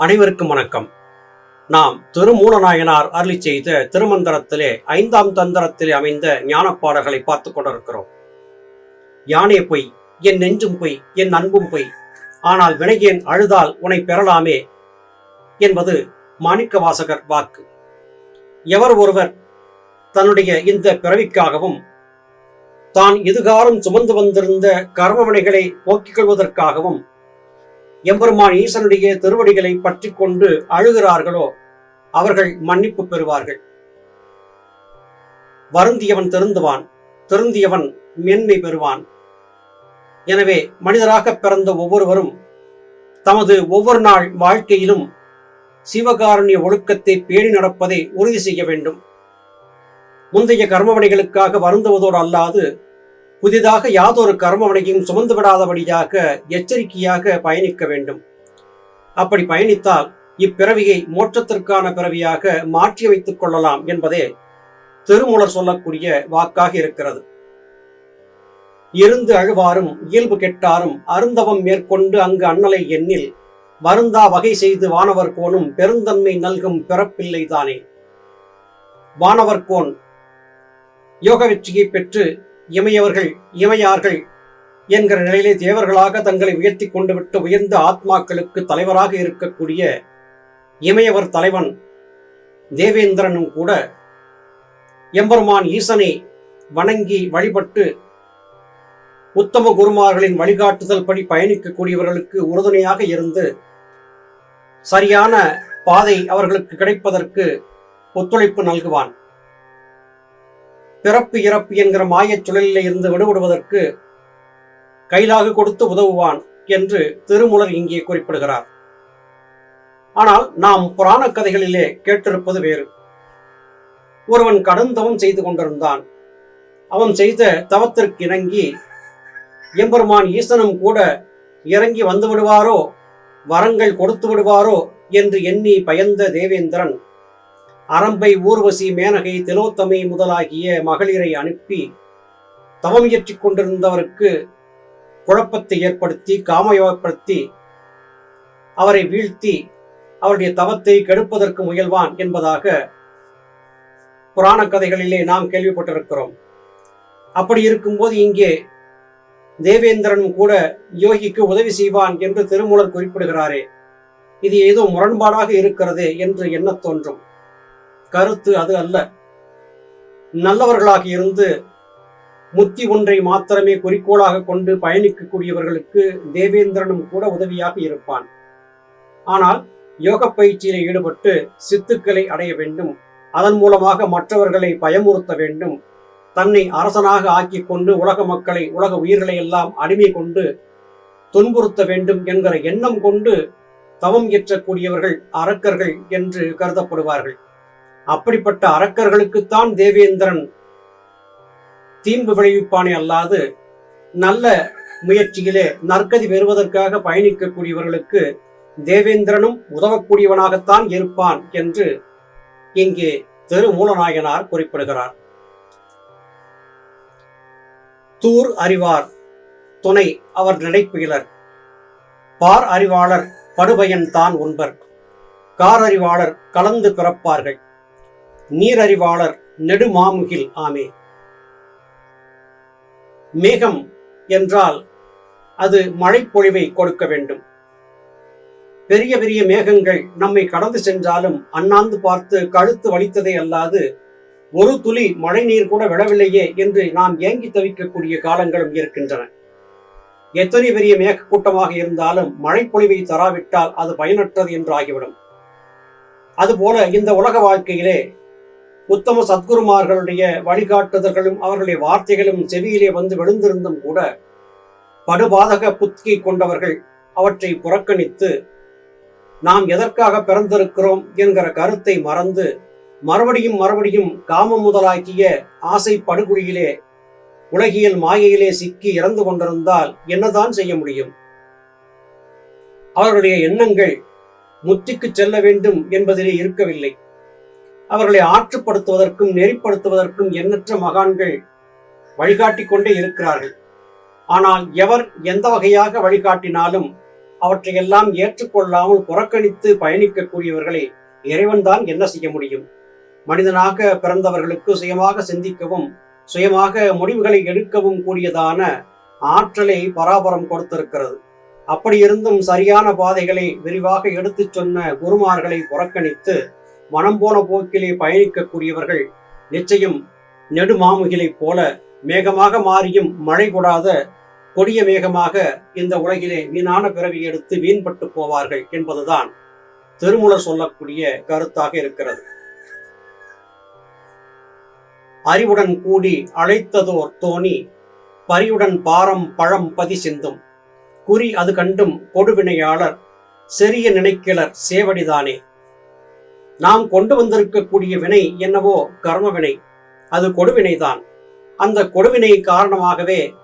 அனைவருக்கும் வணக்கம். நாம் திருமூலநாயனார் அருளி செய்த திருமந்திரத்திலே ஐந்தாம் தந்திரத்திலே அமைந்த ஞானப்பாடல்களை பார்த்து கொண்டிருக்கிறோம். யானே பொய் என் நெஞ்சும் பொய் என் அன்பும் பொய். ஆனால் வினையேன் அழுதால் உன்னை பெறலாமே என்பது மாணிக்க வாசகர் வாக்கு. எவர் ஒருவர் தன்னுடைய இந்த பிறவிக்காகவும் தான் இதுகாலம் சுமந்து வந்திருந்த கர்மவினைகளை போக்கிக் கொள்வதற்காகவும் எம்பெருமான் ஈசனுடைய திருவடிகளை பற்றி கொண்டு அழுகிறார்களோ அவர்கள் மன்னிப்பு பெறுவார்கள். வருந்தியவன் திருந்துவான் திருந்தியவன் மேன்மை பெறுவான். எனவே மனிதராக பிறந்த ஒவ்வொருவரும் தமது ஒவ்வொரு நாள் வாழ்க்கையிலும் சிவகாரண்ய ஒழுக்கத்தை பேணி நடப்பதை உறுதி செய்ய வேண்டும். முந்தைய கர்மவனைகளுக்காக வருந்துவதோடு அல்லாது புதிதாக யாதொரு கர்மவனையும் சுமந்து விடாதபடியாக எச்சரிக்கையாக பயணிக்க வேண்டும். அப்படி பயணித்தால் இப்பிறவியை மோட்சத்திற்கான பிறவியாக மாற்றி வைத்துக் கொள்ளலாம் என்பதே திருமூலர் சொல்லக்கூடிய வாக்காக இருக்கிறது. இருந்து அழுவாரும் இயல்பு கெட்டாரும் அருந்தவம் மேற்கொண்டு அங்கு அண்ணலை எண்ணில் வருந்தா வகை செய்து வானவர் கோனும் பெருந்தன்மை நல்கும் பிறப்பில்லை தானே வானவர் கோன் யோக வெற்றியை பெற்று இமையவர்கள் இமையார்கள் என்கிற நிலையிலே தேவர்களாக தங்களை உயர்த்தி கொண்டு விட்டு உயர்ந்த ஆத்மாக்களுக்கு தலைவராக இருக்கக்கூடிய இமையவர் தலைவன் தேவேந்திரனும் கூட எம்பெருமான் ஈசனை வணங்கி வழிபட்டு உத்தம குருமார்களின் வழிகாட்டுதல் படி பயணிக்கக்கூடியவர்களுக்கு உறுதுணையாக இருந்து சரியான பாதை அவர்களுக்கு கிடைப்பதற்கு ஒத்துழைப்பு நல்குவான். பிறப்பு இறப்பு என்கிற மாயச் சுழலிலே இருந்து விடுபடுவதற்கு கைலாக கொடுத்து உதவுவான் என்று திருமுலர் இங்கே குறிப்பிடுகிறார். ஆனால் நாம் புராண கதைகளிலே கேட்டிருப்பது வேறு. ஒருவன் கடுந்தவம் செய்து கொண்டிருந்தான். அவன் செய்த தவத்திற்கு இணங்கி எம்பெருமான் ஈசனும் கூட இறங்கி வந்து விடுவாரோ வரங்கள் கொடுத்து விடுவாரோ என்று எண்ணி பயந்த தேவேந்திரன் அரம்பை ஊர்வசி மேனகை திலோத்தமை முதலாகிய மகளிரை அனுப்பி தவம் இயற்றிக் கொண்டிருந்தவருக்கு குழப்பத்தை ஏற்படுத்தி காமயோகப்படுத்தி அவரை வீழ்த்தி அவருடைய தவத்தை கெடுப்பதற்கு முயல்வான் என்பதாக புராண கதைகளிலே நாம் கேள்விப்பட்டிருக்கிறோம். அப்படி இருக்கும்போது இங்கே தேவேந்திரனும் கூட யோகிக்கு உதவி செய்வான் என்று திருமூலர் குறிப்பிடுகிறாரே. இது ஏதோ முரண்பாடாக இருக்கிறது என்று எண்ணத் தோன்றும். கருத்து அது அல்ல. நல்லவர்களாக இருந்து முத்தி ஒன்றை மாத்திரமே குறிக்கோளாக கொண்டு பயணிக்கக்கூடியவர்களுக்கு தேவேந்திரனும் கூட உதவியாக இருப்பான். ஆனால் யோக பயிற்சியில் ஈடுபட்டு சித்துக்களை அடைய வேண்டும். அதன் மூலமாக மற்றவர்களை பயமுறுத்த வேண்டும். தன்னை அரசனாக ஆக்கி கொண்டு உலக மக்களை உலக உயிர்களை எல்லாம் அடிமை கொண்டு துன்புறுத்த வேண்டும் என்கிற எண்ணம் கொண்டு தவம் இயற்றக்கூடியவர்கள் அரக்கர்கள் என்று கருதப்படுவார்கள். அப்படிப்பட்ட அரக்கர்களுக்குத்தான் தேவேந்திரன் தீம்பு விளைவிப்பானே அல்லாது நல்ல முயற்சியிலே நற்கதி பெறுவதற்காக பயணிக்கக்கூடியவர்களுக்கு தேவேந்திரனும் உதவக்கூடியவனாகத்தான் இருப்பான் என்று இங்கே திருமூலநாயனார் குறிப்பிடுகிறார். தூர் அறிவார் துணை அவர் நினைப்புகிலர் பார் அறிவாளர் படுபயன் தான் உண்பர். கார் அறிவாளர் கலந்து பிறப்பார்கள். நீரறிவாளர் நெடுமாமுகில் ஆமே. மேகம் என்றால் அது மழைப்பொழிவை கொடுக்க வேண்டும். பெரிய பெரிய மேகங்கள் நம்மை கடந்து சென்றாலும் அண்ணாந்து பார்த்து கழுத்து வலித்ததே அல்லாது ஒரு துளி மழை நீர் கூட விழவில்லையே என்று நாம் ஏங்கி தவிக்கக்கூடிய காலங்களும் இருக்கின்றன. எத்தனை பெரிய மேக கூட்டமாக இருந்தாலும் மழைப்பொழிவை தராவிட்டால் அது பயனற்றது என்று ஆகிவிடும் அதுபோல இந்த உலக வாழ்க்கையிலே உத்தம சத்குருமார்களுடைய வழிகாட்டுதல்களும் அவர்களுடைய வார்த்தைகளும் செவியிலே வந்து விழுந்திருந்தும் கூட படுபாதக புத்தியை கொண்டவர்கள் அவற்றை புறக்கணித்து நாம் எதற்காக பிறந்திருக்கிறோம் என்கிற கருத்தை மறந்து மறுபடியும் மறுபடியும் காமம் முதலாக்கிய ஆசை படுகுழியிலே உலகியல் மாயையிலே சிக்கி இறந்து கொண்டிருந்தால் என்னதான் செய்ய முடியும்? அவர்களுடைய எண்ணங்கள் முத்திக்கு செல்ல வேண்டும் என்பதிலே இருக்கவில்லை. அவர்களை ஆற்றுப்படுத்துவதற்கும் நெறிப்படுத்துவதற்கும் எண்ணற்ற மகான்கள் வழிகாட்டி கொண்டே இருக்கிறார்கள். ஆனால் எவர் எந்த வகையாக வழிகாட்டினாலும் அவற்றையெல்லாம் ஏற்றுக்கொள்ளாமல் புறக்கணித்து பயணிக்கக்கூடியவர்களை இறைவன்தான் என்ன செய்ய முடியும்? மனிதனாக பிறந்தவர்களுக்கு சுயமாக சிந்திக்கவும் சுயமாக முடிவுகளை எடுக்கவும் கூடியதான ஆற்றலை பராபரம் கொடுத்திருக்கிறது. அப்படி இருந்தும் சரியான பாதைகளை விரிவாக எடுத்துச் சொன்ன குருமார்களை புறக்கணித்து மனம் போன போக்கிலே பயணிக்கக்கூடியவர்கள் நிச்சயம் நெடுமாமுகிலைப் போல மேகமாக மாறியும் மழை கூடாத கொடிய மேகமாக இந்த உலகிலே வீணான பிறவி எடுத்து வீண்பட்டு போவார்கள் என்பதுதான் திருமுலர் சொல்லக்கூடிய கருத்தாக இருக்கிறது. அறிவுடன் கூடி அழைத்ததோர் தோணி பரியுடன் பாரம் பழம் பதி சிந்தும். குறி அது கண்டும் கொடுவினையாளர் செறிய நினைக்கிலர் சேவடிதானே. நாம் கொண்டு வந்திருக்கக்கூடிய வினை என்னவோ கர்ம வினை அது கொடுவினைதான். அந்த கொடுவினை காரணமாகவே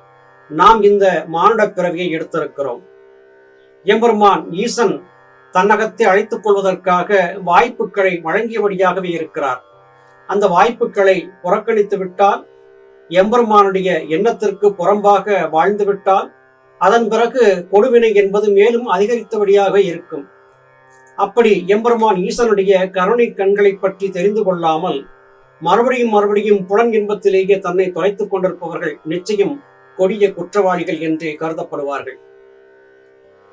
நாம் இந்த மானுட பிறவியை எடுத்திருக்கிறோம். எம்பெருமான் ஈசன் தன்னகத்தை அழைத்துக் கொள்வதற்காக வாய்ப்புகளை வழங்கியபடியாகவே இருக்கிறார். அந்த வாய்ப்புகளை புறக்கணித்து விட்டால் எம்பெருமானுடைய எண்ணத்திற்கு புறம்பாக வாழ்ந்து விட்டால் அதன் பிறகு கொடுவினை என்பது மேலும் அதிகரித்தபடியாக இருக்கும். அப்படி எம்பெருமான் ஈசனுடைய கருணை கண்களை பற்றி தெரிந்து கொள்ளாமல் மறுபடியும் மறுபடியும் புலன் இன்பத்திலேயே தன்னை தொலைத்துக் கொண்டிருப்பவர்கள் நிச்சயம் கொடிய குற்றவாளிகள் என்றே கருதப்படுவார்கள்.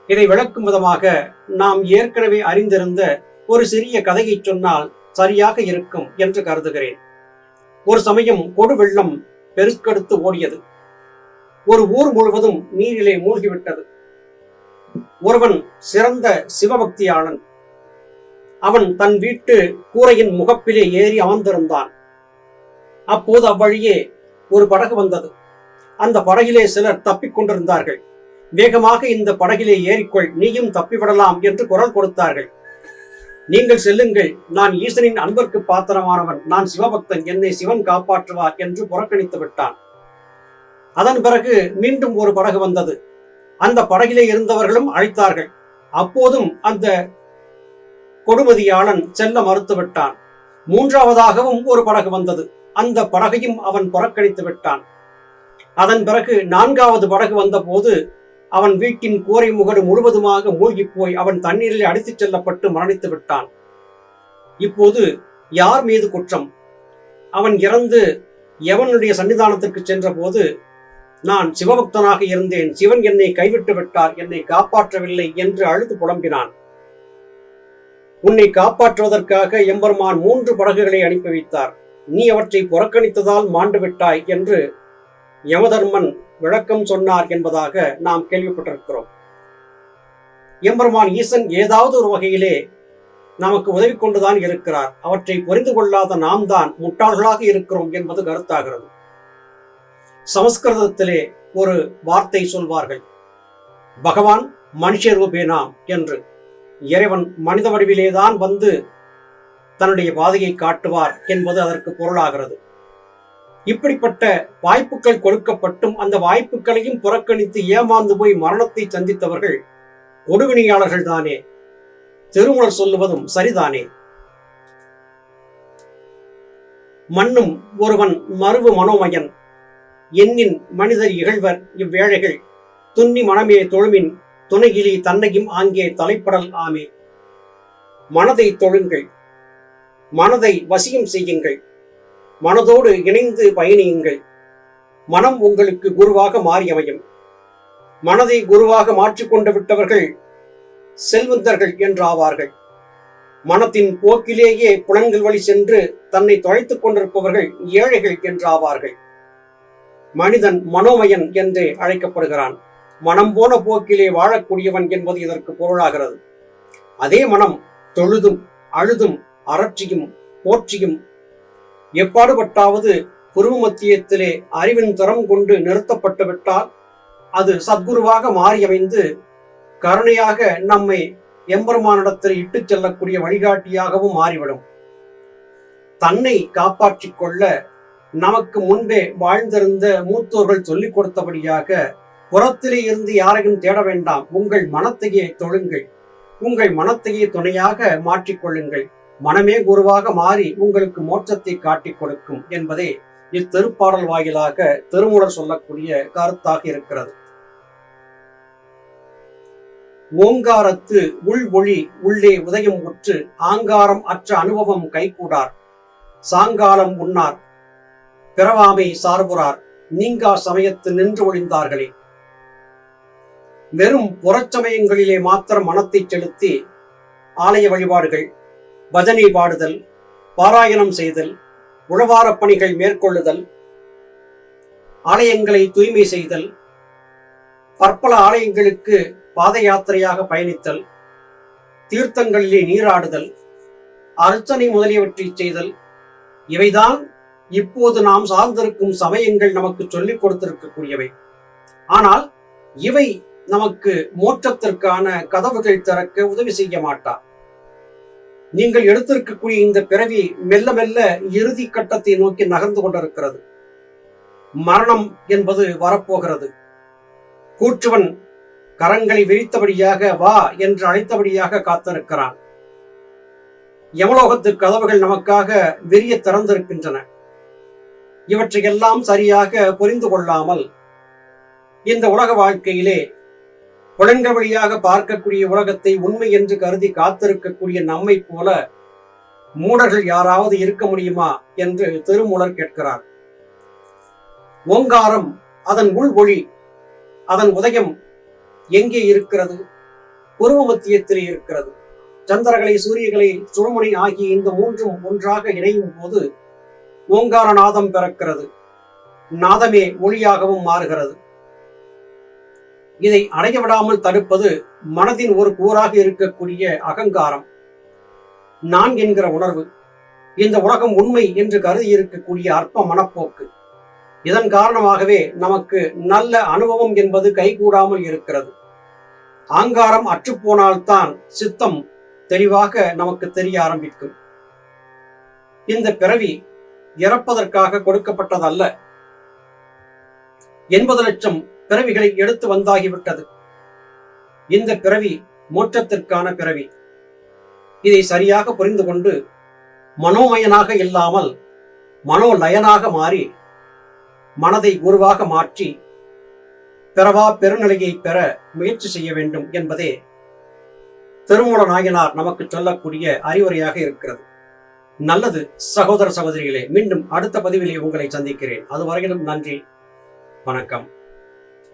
இதை விளக்கும் விதமாக நாம் ஏற்கனவே அறிந்திருந்த ஒரு சிறிய கதையை சொன்னால் சரியாக இருக்கும் என்று கருதுகிறேன். ஒரு சமயம் கொடு வெள்ளம் பெருக்கெடுத்து ஓடியது. ஒரு ஊர் முழுவதும் நீரிலே மூழ்கிவிட்டது. ஒருவன் சிறந்த சிவபக்தியாளன். அவன் தன் வீட்டு கூரையின் முகப்பிலே ஏறி அமர்ந்திருந்தான். அப்போது அவ்வழியே ஒரு படகு வந்தது. அந்த படகிலே சிலர் தப்பிக் கொண்டிருந்தார்கள். வேகமாக இந்த படகிலே ஏறிக்கொள் நீயும் தப்பிவிடலாம் என்று குரல் கொடுத்தார்கள். நீங்கள் செல்லுங்கள் நான் ஈசனின் அன்பர்க்கு பாத்திரமானவன். நான் சிவபக்தன் என்னை சிவன் காப்பாற்றுவார் என்று புறக்கணித்து விட்டான். அதன் பிறகு மீண்டும் ஒரு படகு வந்தது. அந்த படகிலே இருந்தவர்களும் அழைத்தார்கள். அப்போதும் அந்த கொடுமதியாளன் செல்ல மறுத்து விட்டான் மூன்றாவதாகவும் ஒரு படகு வந்தது. அந்த படகையும் அவன் புறக்கணித்து விட்டான். அதன் பிறகு நான்காவது படகு வந்தபோது அவன் வீட்டின் கூரை முகடு முழுவதுமாக மூழ்கி போய் அவன் தண்ணீரில் அடித்துச் செல்லப்பட்டு மரணித்து விட்டான். இப்போது யார் மீது குற்றம்? அவன் இறந்து எவனுடைய சன்னிதானத்திற்கு சென்ற போது நான் சிவபக்தனாக இருந்தேன். சிவன் என்னை கைவிட்டு விட்டார். என்னை காப்பாற்றவில்லை என்று அழுது புலம்பினான். உன்னை காப்பாற்றுவதற்காக எம்பெருமான் மூன்று படகுகளை அனுப்பி வைத்தார். நீ அவற்றை புறக்கணித்ததால் மாண்டு விட்டாய் என்று யமதர்மன் விளக்கம் சொன்னார் என்பதாக நாம் கேள்விப்பட்டிருக்கிறோம். எம்பெருமான் ஈசன் ஏதாவது ஒரு வகையிலே நமக்கு உதவி கொண்டுதான் இருக்கிறார். அவற்றை புரிந்து கொள்ளாத நாம் தான் முட்டாள்களாக இருக்கிறோம் என்பது கருத்தாகிறது. சமஸ்கிருதத்திலே ஒரு வார்த்தை சொல்வார்கள். பகவான் மனுஷ ரூபேனாம் என்று. இறைவன் மனித வடிவிலேதான் வந்து தன்னுடைய பாதையை காட்டுவார் என்பது அதற்கு பொருளாகிறது. இப்படிப்பட்ட வாய்ப்புகள் கொடுக்கப்பட்டும் அந்த வாய்ப்புகளையும் புறக்கணித்து ஏமாந்து போய் மரணத்தை சந்தித்தவர்கள் ஒடுவினையாளர்கள் தானே. திருமணம் சொல்லுவதும் சரிதானே. மண்ணும் ஒருவன் மருவு மனோமயன். எண்ணின் மனிதர் இகழ்வர் இவ்வேழைகள் துன்னி மனமே தொழுமின் துணையிலி தன்னையும் ஆங்கே தலைப்படல் ஆமே. மனதை தொழுங்கள். மனதை வசியம் செய்யுங்கள். மனதோடு இணைந்து பயணியுங்கள். மனம் உங்களுக்கு குருவாக மாறி அமையும் மனதை குருவாக மாற்றிக்கொண்டு விட்டவர்கள் செல்வந்தர்கள் என்றாவார்கள். மனத்தின் போக்கிலேயே புலன்கள் வழி சென்று தன்னை தொலைத்துக் கொண்டிருப்பவர்கள் ஏழைகள் என்று ஆவார்கள் மனிதன் மனோமயன் என்றே அழைக்கப்படுகிறான். மனம் போன போக்கிலே வாழக்கூடியவன் என்பது இதற்கு பொருளாகிறது. அதே மனம் தொழுதும் அழுதும் அறட்சியும் போற்றியும் எப்பாடுபட்டாவது குருவு மத்தியத்திலே அறிவின் தரம் கொண்டு நிறுத்தப்பட்டு விட்டால் அது சத்குருவாக மாறியமைந்து கருணையாக நம்மை எம்பெருமானிடத்தில் இட்டுச் செல்லக்கூடிய வழிகாட்டியாகவும் மாறிவிடும். தன்னை காப்பாற்றிக் கொள்ள நமக்கு முன்பே வாழ்ந்திருந்த மூத்தோர்கள் சொல்லிக் கொடுத்தபடியாக புறத்திலே இருந்து யாரையும் தேட வேண்டாம். உங்கள் மனத்தையே தொழுங்கள். உங்கள் மனத்தையே துணையாக மாற்றிக்கொள்ளுங்கள். மனமே குருவாக மாறி உங்களுக்கு மோட்சத்தை காட்டிக் கொடுக்கும் என்பதே இத்திருப்பாடல் வாயிலாக திருமுடர் சொல்லக்கூடிய கருத்தாக இருக்கிறது. ஓங்காரத்து உள் ஒளி உள்ளே உதயம் உற்று ஆங்காரம் அற்ற அனுபவம் கைகூடார். சாங்காலம் உண்ணார். பிறவாமை சார்புறார். நீங்கா சமயத்து நின்று ஒழிந்தார்களே வெறும் புறச்சமயங்களிலே மாத்திரம் மனத்தை செலுத்தி ஆலய வழிபாடுகள் பஜனை பாடுதல் பாராயணம் செய்தல் உழவாரப் பணிகள் மேற்கொள்ளுதல் ஆலயங்களை தூய்மை செய்தல் பற்பல ஆலயங்களுக்கு பாத யாத்திரையாக பயணித்தல் தீர்த்தங்களிலே நீராடுதல் அர்ச்சனை முதலியவற்றை செய்தல். இவைதான் இப்போது நாம் சார்ந்திருக்கும் சமயங்கள் நமக்கு சொல்லிக் கொடுத்திருக்கக்கூடியவை. ஆனால் இவை நமக்கு மோட்சத்திற்கான கதவுகள் திறக்க உதவி செய்ய மாட்டார் நீங்கள் எடுத்திருக்கக்கூடிய இந்த பிறவி மெல்ல மெல்ல இறுதி கட்டத்தை நோக்கி நகர்ந்து கொண்டிருக்கிறது. மரணம் என்பது வரப்போகிறது. கூற்றுவன் கரங்களை விரித்தபடியாக வா என்று அழைத்தபடியாக காத்திருக்கிறான். யமலோகத்து கதவுகள் நமக்காக விரிய திறந்திருக்கின்றன. இவற்றையெல்லாம் சரியாக புரிந்து கொள்ளாமல் இந்த உலக வாழ்க்கையிலே புலன்கள் வழியாக பார்க்கக்கூடிய உலகத்தை உண்மை என்று கருதி காத்திருக்கக்கூடிய நம்மை போல மூடர்கள் யாராவது இருக்க முடியுமா என்று திருமூலர் கேட்கிறார். ஓங்காரம் அதன் உள் ஒளி அதன் உதயம் எங்கே இருக்கிறது? உருவ மத்தியத்தில் இருக்கிறது. சந்திரகலை சூரியகலை சுழுமுனை ஆகிய இந்த மூன்றும் ஒன்றாக இணையும் போது ஓங்கார நாதம் பிறக்கிறது. நாதமே ஒளியாகவும் மாறுகிறது. இதை அடைய விடாமல் தடுப்பது மனதின் ஒரு கூறாக இருக்கக்கூடிய அகங்காரம். நான் என்கிற உணர்வு இந்த உலகம் உண்மை என்று கருதி இருக்கக்கூடிய அற்ப மனப்போக்கு. இதன் காரணமாகவே நமக்கு நல்ல அனுபவம் என்பது கைகூடாமல் இருக்கிறது. ஆங்காரம் அற்றுப்போனால்தான் சித்தம் தெளிவாக நமக்கு தெரிய ஆரம்பிக்கும். இந்த பிறவி இறப்பதற்காக கொடுக்கப்பட்டதல்ல. எண்பது லட்சம் பிறவிகளை எடுத்து வந்தாகிவிட்டது. இந்த பிறவி மோட்சத்திற்கான பிறவி. இதை சரியாக புரிந்து கொண்டு மனோமயனாக இல்லாமல் மனோலயனாக மாறி மனதை உருவாக மாற்றி பிறவா பெருநிலையை பெற முயற்சி செய்ய வேண்டும் என்பதே திருமூல நாயனார் நமக்கு சொல்லக்கூடிய அறிவுரையாக இருக்கிறது. நல்லது சகோதர சகோதரிகளே மீண்டும் அடுத்த பதிவிலே உங்களை சந்திக்கிறேன். அதுவரையிலும் நன்றி வணக்கம்.